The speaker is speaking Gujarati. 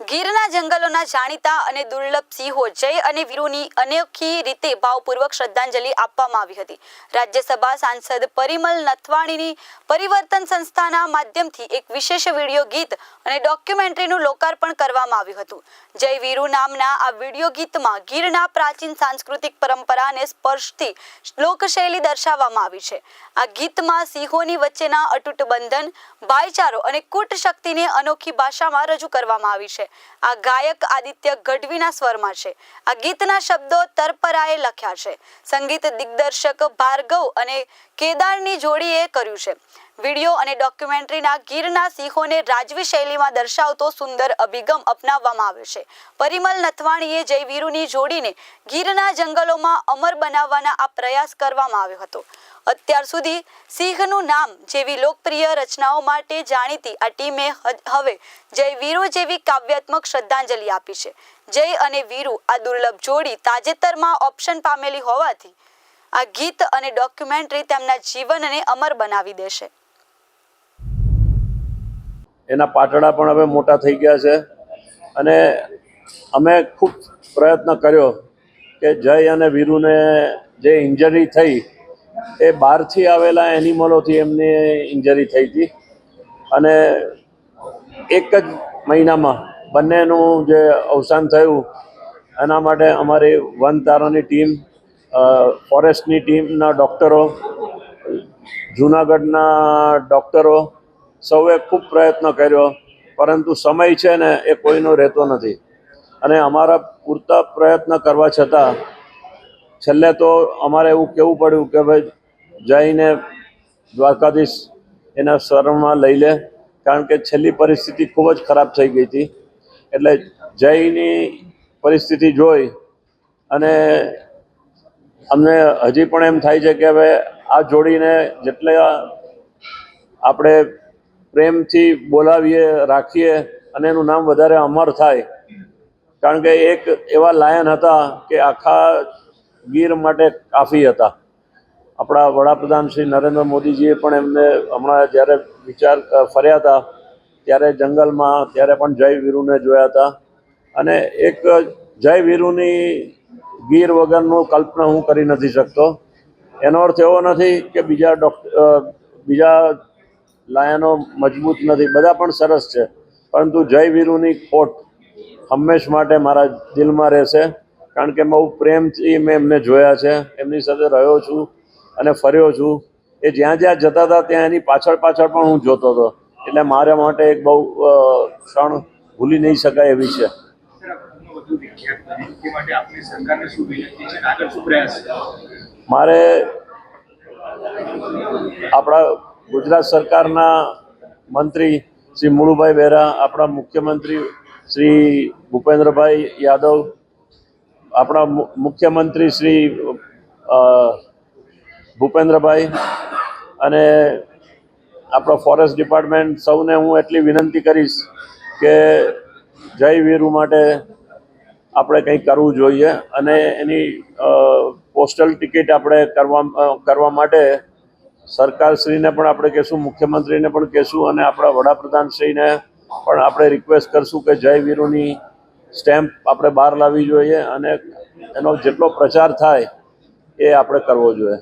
ગીરના જંગલોના જાણીતા અને દુર્લભ સિંહો જય અને વીરોની અનોખી રીતે ભાવપૂર્વક શ્રદ્ધાંજલિ આપવામાં આવી હતી. રાજ્યસભા સાંસદ પરિમલ નથવાણીની પરિવર્તન સંસ્થાના માધ્યમથી એક વિશેષ વીડિયો ગીત અને ડોક્યુમેન્ટરીનું લોકાર્પણ કરવામાં આવ્યું હતું. જય વીરુ નામના આ વીડિયો ગીતમાં ગીરના પ્રાચીન સાંસ્કૃતિક પરંપરાને સ્પર્શથી લોકશૈલી દર્શાવવામાં આવી છે. આ ગીતમાં સિંહોની વચ્ચેના અતૂટ બંધન, ભાઈચારો અને કૂટ શક્તિને અનોખી ભાષામાં રજૂ કરવામાં આવી છે. આ ગાયક આદિત્ય ગઢવીના સ્વરમાં છે. આ ગીતના શબ્દો તરપરાએ લખ્યા છે. સંગીત દિગ્દર્શક ભાર્ગવ અને કેદારની જોડીએ કર્યું છે. વીડિયો અને ડોક્યુમેન્ટરીના ગીરના સિંહોને રાજવી શૈલીમાં દર્શાવતો સુંદર અભિગમ અપનાવવામાં આવ્યો છે. પરિમલ નથવાણીએ જયવીરુની જોડીને ગીરના જંગલોમાં અમર બનાવવાના આ પ્રયાસ કરવામાં આવ્યો હતો. અત્યાર સુધી સિંહનું નામ જેવી લોકપ્રિય રચનાઓ માટે જાણીતી આ ટીમે હવે જય વીરુ જેવી કાવ્યાત્મક શ્રદ્ધાંજલિ આપી છે. જય અને વીરુ આ દુર્લભ જોડી તાજેતરમાં ઓપ્શન પામેલી હોવાથી આ ગીત અને ડોક્યુમેન્ટરી તેમના જીવનને અમર બનાવી દેશે. એના પાટડા પણ હવે મોટા થઈ ગયા છે. અને અમે ખૂબ પ્રયત્ન કર્યો કે જય અને વીરુને જે ઇન્જરી થઈ, એ બહારથી આવેલા એનિમલોથી એમને ઇન્જરી થઈ હતી. અને એક જ મહિનામાં બંનેનું જે અવસાન થયું, એના માટે અમારી વન તારાની ટીમ ફોરેસ્ટની ટીમના ડૉક્ટરો જૂનાગઢના ડૉક્ટરો સૌએ ખૂબ પ્રયત્ન કર્યો, પરંતુ સમય છે ને એ કોઈનો રહેતો નથી. અને અમારા પૂરતા પ્રયત્ન કરવા છતાં, છેલ્લે તો અમારે એવું કહેવું પડ્યું કે ભાઈ, જઈને દ્વારકાધીશ એના શરણમાં લઈ લે, કારણ કે છેલ્લી પરિસ્થિતિ ખૂબ જ ખરાબ થઈ ગઈ હતી. એટલે જયની પરિસ્થિતિ જોઈ અને અમને હજી પણ એમ થાય છે કે હવે આ જોડીને જેટલા આપણે પ્રેમથી બોલાવીએ, રાખીએ અને એનું નામ વધારે અમર થાય. કારણ કે એક એવા લાયન હતા કે આખા ગીર માટે કાફી હતા. આપણા વડાપ્રધાન શ્રી નરેન્દ્ર મોદીજીએ પણ એમને હમણાં જ્યારે વિચાર ફર્યા હતા, ત્યારે જંગલમાં ત્યારે પણ જય વીરુને જોયા હતા. અને એક જય વીરુની ગીર વગરનું કલ્પના હું કરી નથી શકતો. એનો અર્થ એવો નથી કે બીજા ડોક્ટર બીજા લાયનો મજબૂત નથી. બધા પણ સરસ છે. પરંતુ જય વીરુની ખોટ હંમેશ માટે મારા દિલમાં રહેશે. કારણ કે બહુ પ્રેમથી મેં એમને જોયા છે. એમની સાથે રહ્યો છું અને ફર્યો છું. એ જ્યાં જ્યાં જતા હતા ત્યાં એની પાછળ પાછળ પણ હું જોતો હતો. એટલે મારા માટે એક બહુ ક્ષણ ભૂલી નહીં શકાય એવી છે. મારે આપણા ગુજરાત સરકારના મંત્રી શ્રી મુળુભાઈ બહેરા આપણા મુખ્યમંત્રી શ્રી ભૂપેન્દ્રભાઈ યાદવ, આપણા મુખ્યમંત્રી શ્રી ભૂપેન્દ્રભાઈ અને આપણા ફોરેસ્ટ ડિપાર્ટમેન્ટ સૌને હું એટલી વિનંતી કરીશ કે જય વીરુ માટે આપણે કંઈક કરવું જોઈએ અને એની પોસ્ટલ ટિકિટ આપણે કરવા કરવા માટે સરકારશ્રીને પણ આપણે કહેશું, મુખ્યમંત્રીને પણ કહેશું અને આપણા વડાપ્રધાનશ્રીને પણ આપણે રિક્વેસ્ટ કરશું કે જય વીરુની સ્ટેમ્પ આપણે બહાર લાવવી જોઈએ અને એનો જેટલો પ્રચાર થાય એ આપણે કરવો જોઈએ.